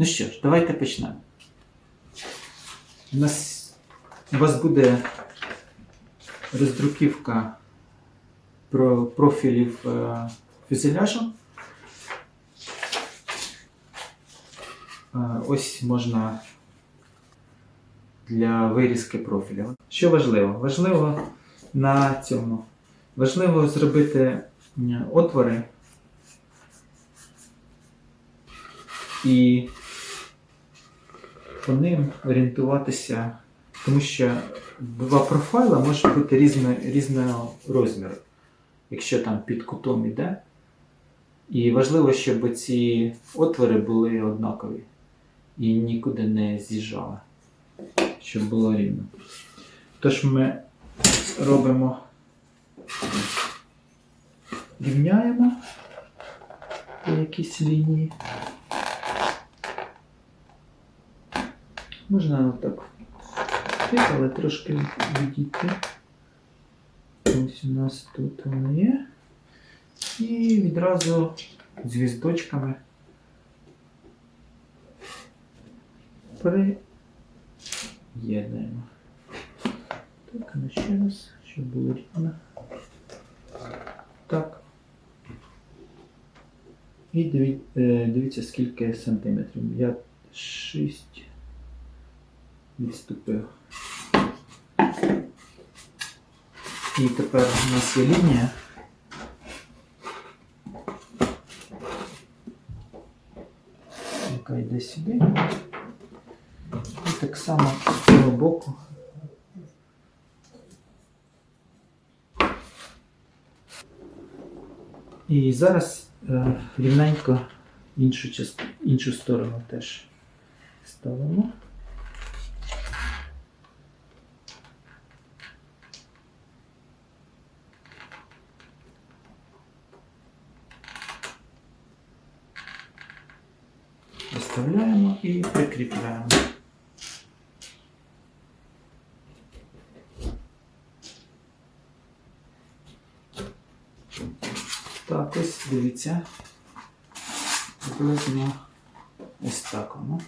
Ну що ж, давайте почнемо. У нас у вас буде роздруківка про профілів е, фюзеляжу. Е, ось можна для вирізки профіля. Що важливо? Важливо на цьому. Важливо зробити отвори і по ним орієнтуватися, тому що два профайла можуть бути різно, різного розміру, якщо там під кутом іде. І важливо, щоб ці отвори були однакові і нікуди не з'їжджали, щоб було рівно. Тож ми робимо, рівняємо по якійсь лінії. Можна отак, але трошки відійти. Ось у нас тут воно є. І відразу звіздочками приєднуємо. Так, ну ще раз, щоб було рівно. Так. І е, дивіться, скільки сантиметрів. Я 6 відступив. І тепер у нас є лінія. Яка йде сюди. І так само з цього боку. І зараз е, рівненько іншу, іншу сторону теж ставимо. Так, ось дивіться. Приблизно ось так воно.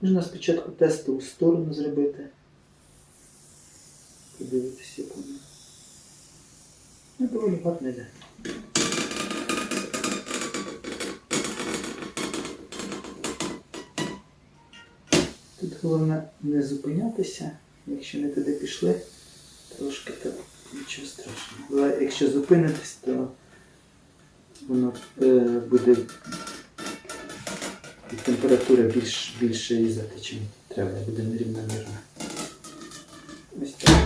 Можна спочатку тестову сторону зробити. Подивитися, як воно. Ну, доволі гарно йде. Тут головне не зупинятися. Якщо не туди пішли, трошки то нічого страшного. Але якщо зупинитись, то воно е, буде температура більш, більше різати, чим треба, буде нерівномірно. Ось так.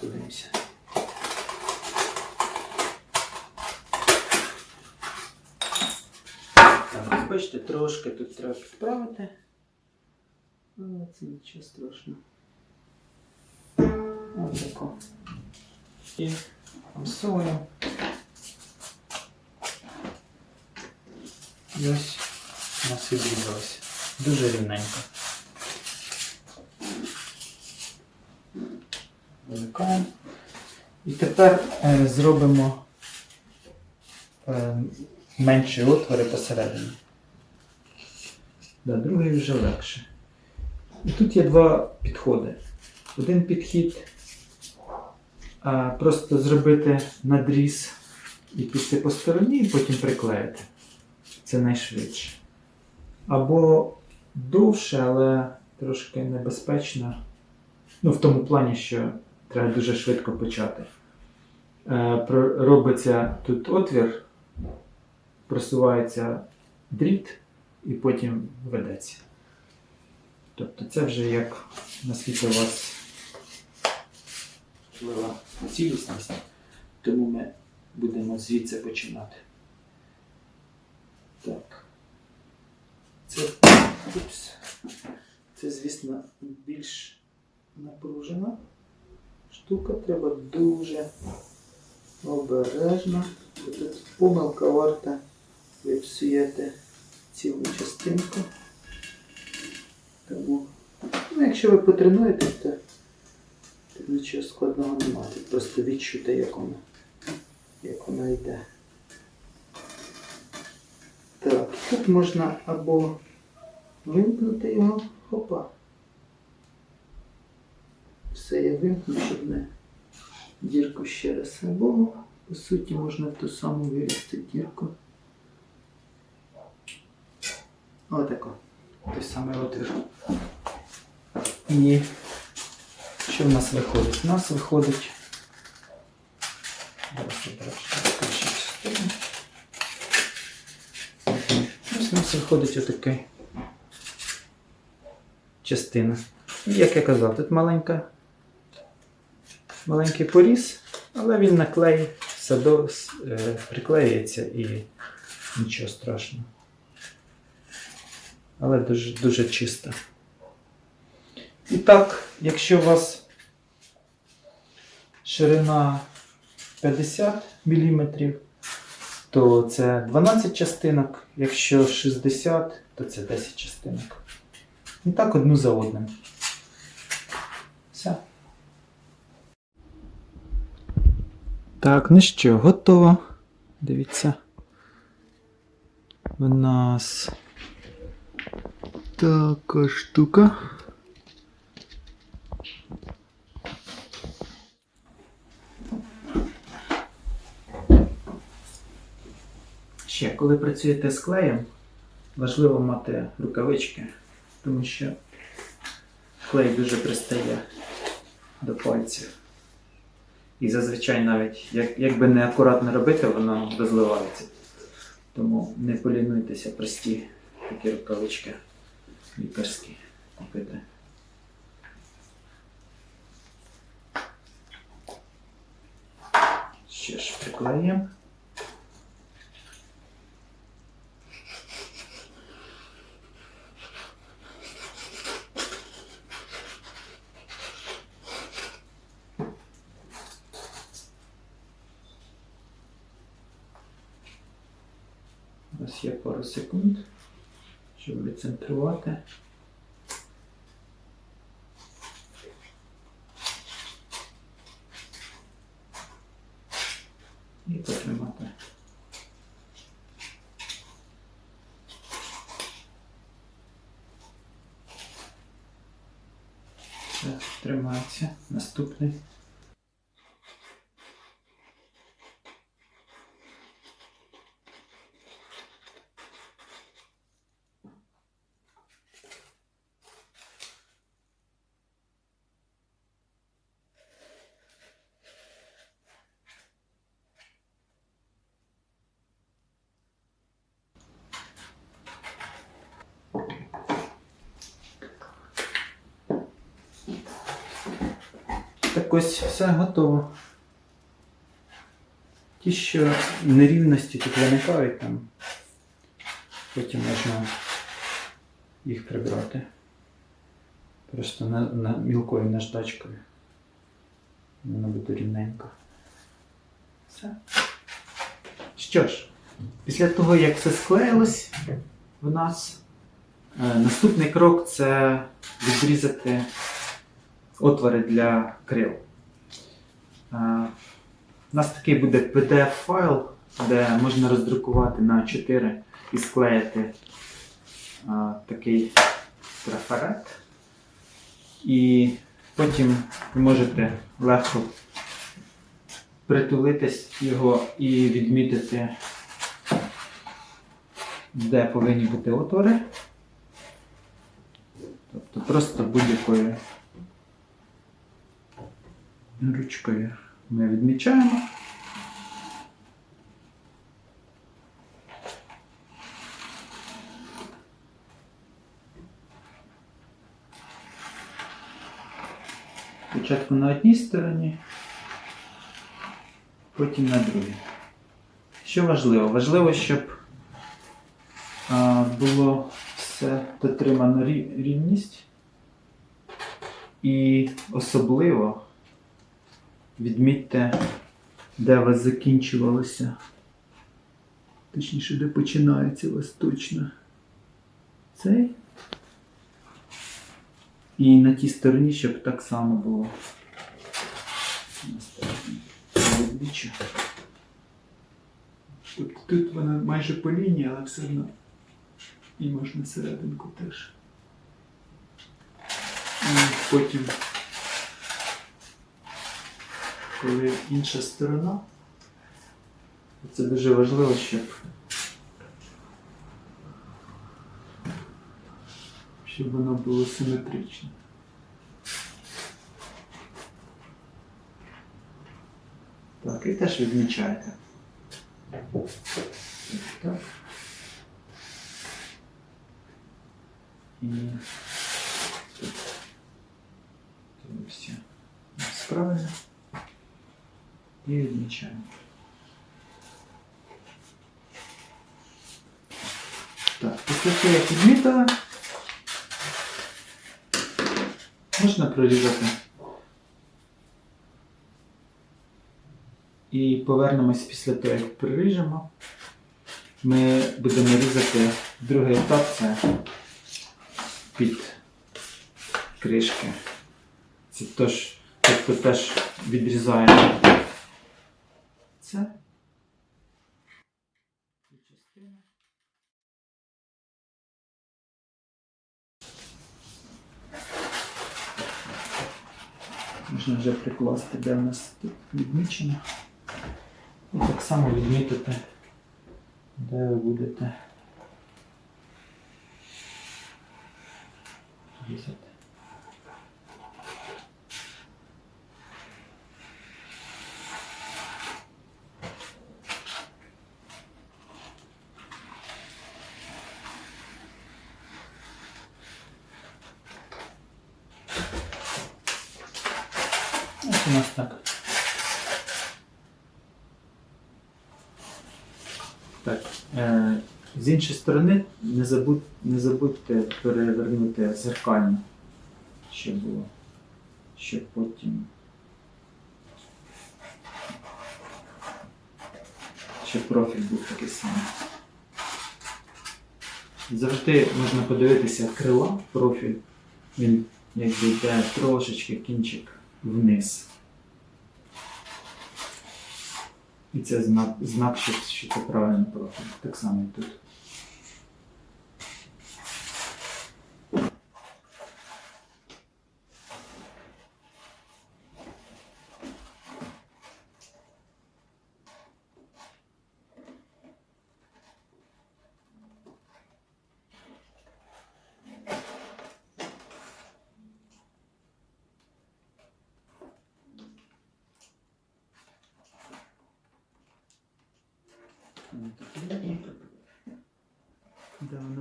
Подивимося. Так, бачите, трошки тут треба підправити. Але це нічого страшного. Ось тако. І фамсуємо. І ось у нас відрізалося. Дуже рівненько. Вимикаємо. І тепер е, зробимо е, менші отвори посередині. Да, другий вже легше. І тут є два підходи. Один підхід а, просто зробити надріз і піти по стороні, і потім приклеїти. Це найшвидше. Або довше, але трошки небезпечно. Ну, в тому плані, що треба дуже швидко почати. Е, робиться тут отвір, просувається дріт і потім ведеться. Тобто це вже як наскільки у вас цілісність, тому ми будемо звідси починати. Так. Це, упс. це звісно, більш напружена штука. Треба дуже обережно. Помилка варта ви цілу частинку. Тому, ну, якщо ви потренуєтесь, то тут нічого складного немає. Просто відчути, як воно, як воно йде. Тут можна або вимкнути його. Хопа. Все, я вимкну, щоб не дірку ще раз. Або, по суті, можна в ту саму вирізти дірку. Отако. Той самий отвір. І що в нас виходить? У нас виходить. Зараз я трошки включу частину. Ось у нас виходить отака частина. Як я казав, тут маленька, маленький поріз, але він на клей все е, приклеюється і нічого страшного. Але дуже, дуже чисто. І так, якщо у вас ширина 50 мм, то це 12 частинок, якщо 60, то це 10 частинок. І так одну за одним. Все. Так, ну що, готово. Дивіться. У нас така штука. Ще, коли працюєте з клеєм, важливо мати рукавички, тому що клей дуже пристає до пальців. І зазвичай навіть, як, якби не акуратно робити, воно розливається. Тому не полінуйтеся прості такі рукавички лікарські купити. Ще ж приклеїмо. У нас є пару секунд, щоб відцентрувати. І потримати. Все, тримається. Наступний. Так ось все готово. Ті, що нерівності тут виникають там, потім можна їх прибрати. Просто на, на мілкою наждачкою. Воно буде рівненько. Все. Що ж, після того, як все склеїлось, в нас е, наступний крок це відрізати отвори для крил. Е, У нас такий буде PDF-файл, де можна роздрукувати на 4 і склеїти е, такий трафарет. І потім ви можете легко притулитись його і відмітити, де повинні бути отвори. Тобто просто будь-якою ручкою ми відмічаємо. Спочатку на одній стороні, потім на другій. Що важливо? Важливо, щоб було все дотримано рівність. І особливо відмітьте, де у вас закінчувалося. Точніше, де починається у вас точно цей. І на тій стороні, щоб так само було. Тобто тут вона майже по лінії, але все одно і можна серединку теж. І потім, коли інша сторона, це дуже важливо, щоб, щоб воно було симетрично. Так, і теж відмічайте. Так. І тут. Все правильно. І відмічаємо. Так, після того, як відмітили, можна прорізати. І повернемось після того, як приріжемо. Ми будемо різати другий етап це під кришки. Це теж, тобто теж відрізаємо Цю. Можна вже прикласти, де в нас тут відмічено. І так само відмітити, де ви будете різати. Ось у нас так. Так. Е, з іншої сторони не, забудь, не забудьте перевернути зеркально, щоб було. Щоб потім. Щоб профіль був такий самий. Завжди можна подивитися крила, профіль. Він якби йде трошечки кінчик вниз. І це знак, знак що, що це правильний профіль. Так само і тут.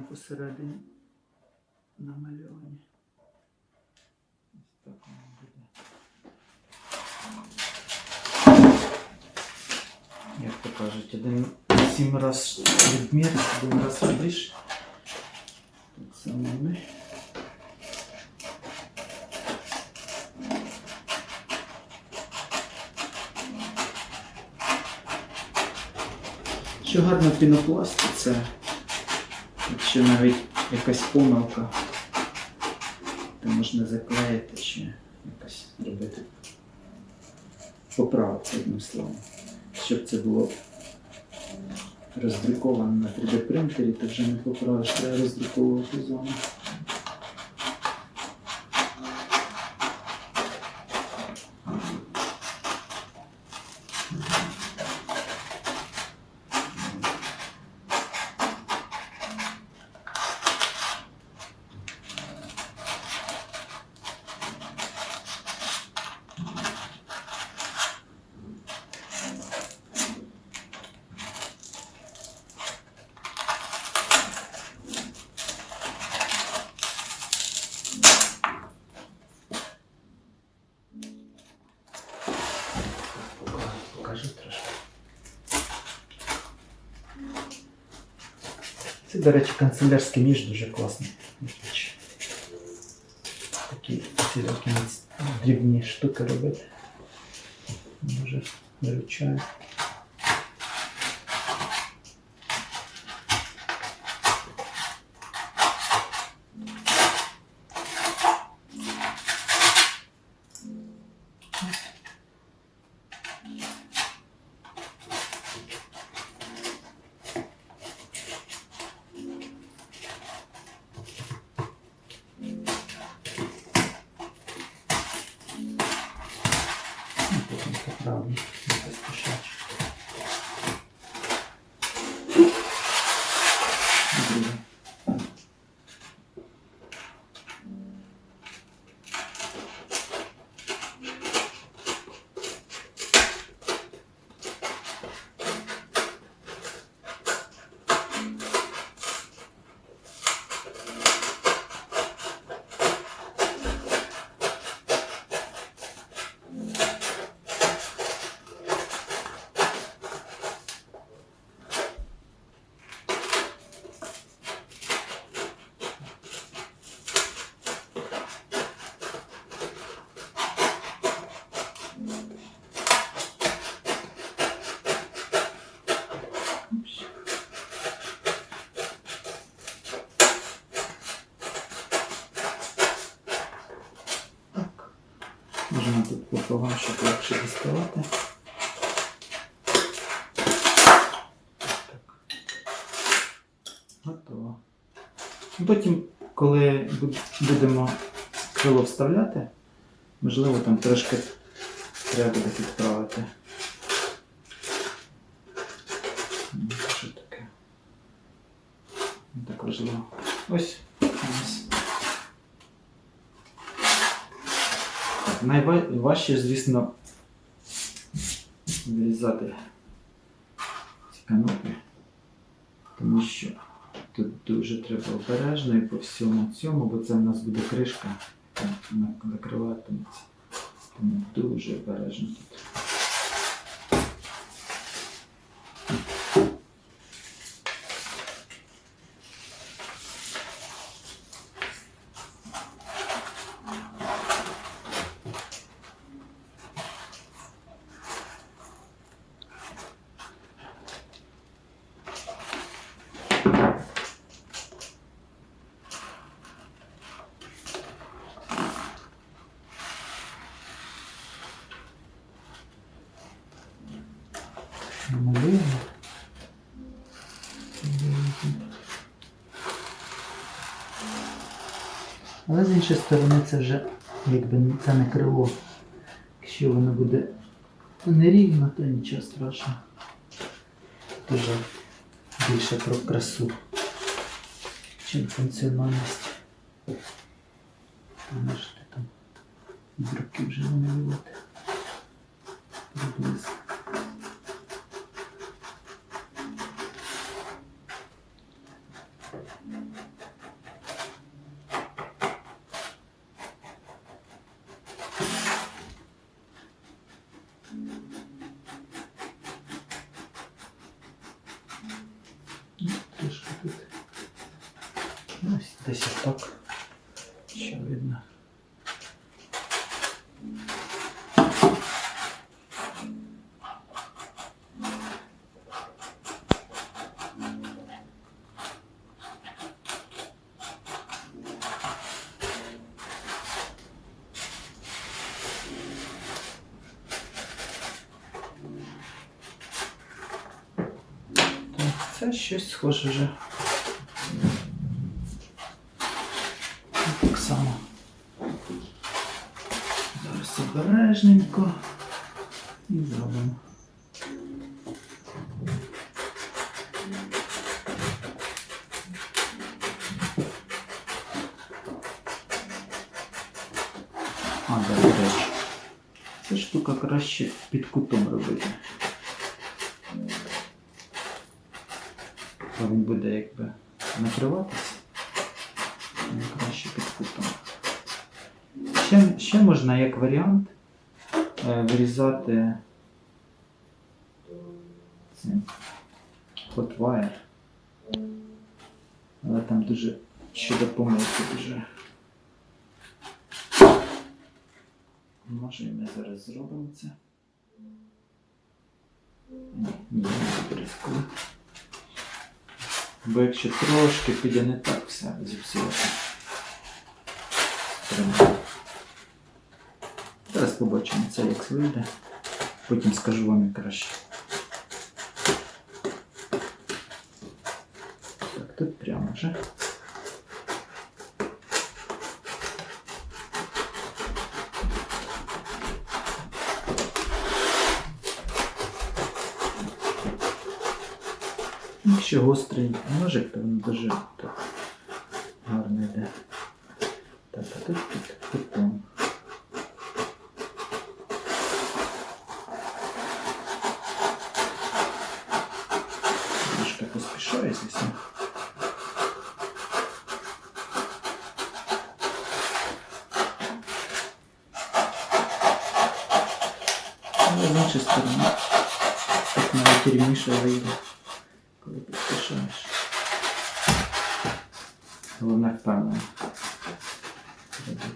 Воно посередині намальовані. Ось так воно буде. Як то кажуть, один сім раз відмір, один раз робиш. Так само ми. Що гарно в пінопласті, це якщо навіть якась помилка, то можна заклеїти чи якось робити поправити одним словом. Щоб це було роздруковано на 3D принтері, то вже не поправиш, треба роздруковувати зону. до речі, канцелярський ніж дуже класний. річ. Такі ці такі дрібні штуки робити. Дуже виручає. Потім, коли будемо крило вставляти, можливо, там трошки треба буде підправити. Що таке? Не так важливо. Ось. Так, найважче, звісно, вирізати ці канопи, тому що тут дуже треба обережно і по всьому цьому, бо це в нас буде кришка, яка на- закриватиметься. Тому дуже обережно тут. Але з іншої сторони це вже якби це не крило. Якщо воно буде нерівно, то нічого страшного. Дуже більше про красу, чим функціональність. Можете там з руки вже намалювати. Приблизно. Ну, Трошки тут. Десь отак. Ще видно. Це щось схоже вже. обережненько і зробимо. А, да, до речі. Ця штука краще під кутом дуже щодо помилки дуже. Може і ми зараз зробимо це. Ні, не ризикую. Бо якщо трошки піде не так, все зіпсувати. Прямо. Зараз побачимо це, як вийде. Потім скажу вам як краще. Так, тут прямо вже. Ну, ще гострий ножик, то воно дуже так гарно йде. Так, а тут під кутом. Трошки поспішаю, звісно. Але з іншої так навіть рівніше вийде, коли поспішаєш. Головне впевнено. Робити.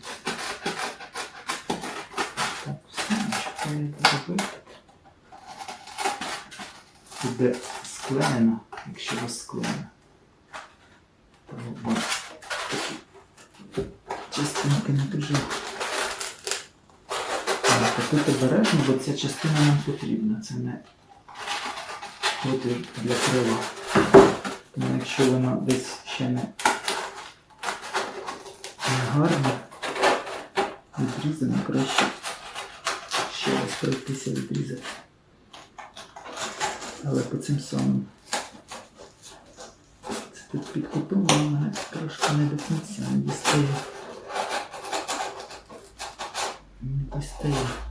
Так, все, що я зробити. Буде склеєно, якщо розклеєно. То бо такі частинки не дуже. Так, а тут обережно, бо ця частина нам потрібна. Це не отвір для крила. Якщо воно десь ще не, гарно відрізано, краще ще раз пройтися відрізати. Але по цим самим. Це тут під кутом воно в мене трошки не до кінця, не дістає. Не дістає.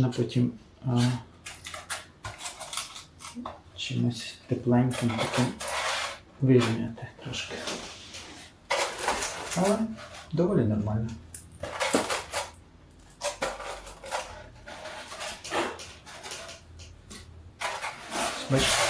Можна потім а, чимось тепленьким таким вирівняти трошки. Але доволі нормально. Бачиш?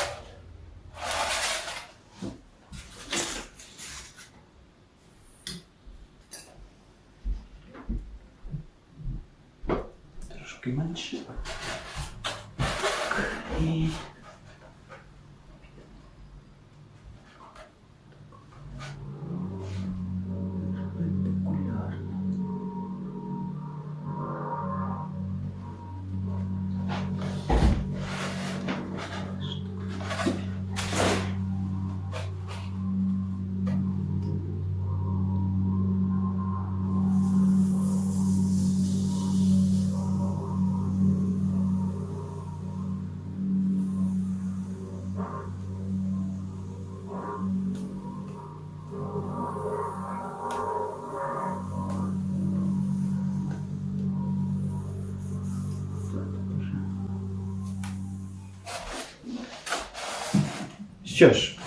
Що ж,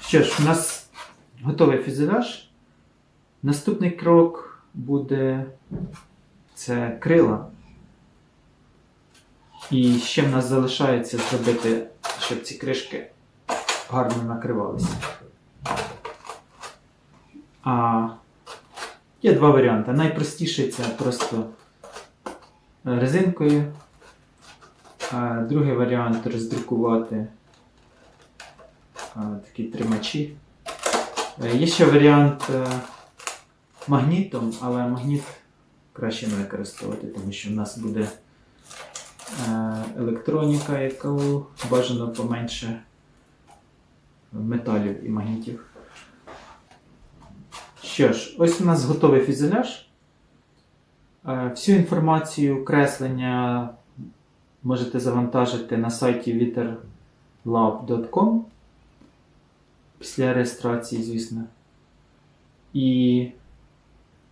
що ж, у нас готовий фюзеляж. Наступний крок буде це крила. І ще в нас залишається зробити, щоб ці кришки гарно накривалися. А є два варіанти. Найпростіший це просто резинкою Е, Другий варіант роздрукувати е, такі тримачі. Е, Є ще варіант е, магнітом, але магніт краще не використовувати, тому що в нас буде е, електроніка, яку бажано поменше металів і магнітів. Що ж, ось у нас готовий фюзеляж. Е, Всю інформацію, креслення можете завантажити на сайті witterlab.com після реєстрації, звісно. І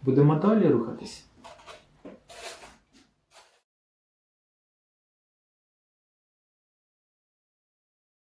будемо далі рухатись.